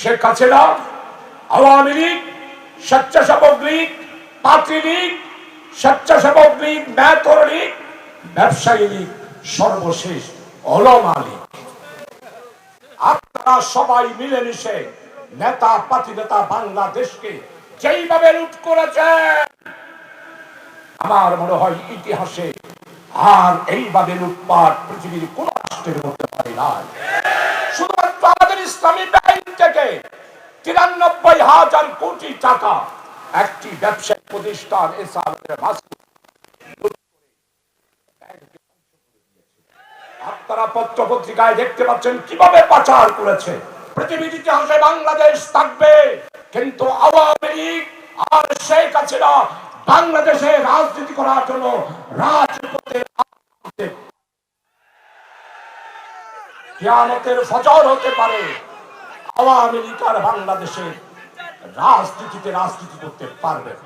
শেখ হাসিনা, আওয়ামী লীগ, স্বেচ্ছাসেবক লীগ, পার্টি লীগ, স্বেচ্ছাসেবক লীগ ম্যাথর লীগ, ব্যবসায়ী লীগ, সর্বশেষ অলমা লীগ আপনারা সবাই মিলেমিশে নেতা পাতি নেতা বাংলাদেশকে যেইভাবে লুট করেছেন, আমার মনে হয় ইতিহাসে আর এইভাবে লুটপাট পৃথিবীর কোন রাষ্ট্রের মধ্যে হয় নাই। হাজার কোটি টাকা একটি ব্যবসায়িক প্রতিষ্ঠান আপনারা পত্র পত্রিকায় দেখতে পাচ্ছেন কীভাবে পাচার করেছে পৃথিবীর ইতিহাসে বাংলাদেশ থাকবে, কিন্তু আওয়ামী লীগ আর শেখ হাসিনা বাংলাদেশে রাজনীতি করার জন্য রাজপথে। কিয়ামতের ফজর হতে পারে, আওয়ামী লীগ আর বাংলাদেশে রাজনীতিতে রাজনীতি করতে পারবেন।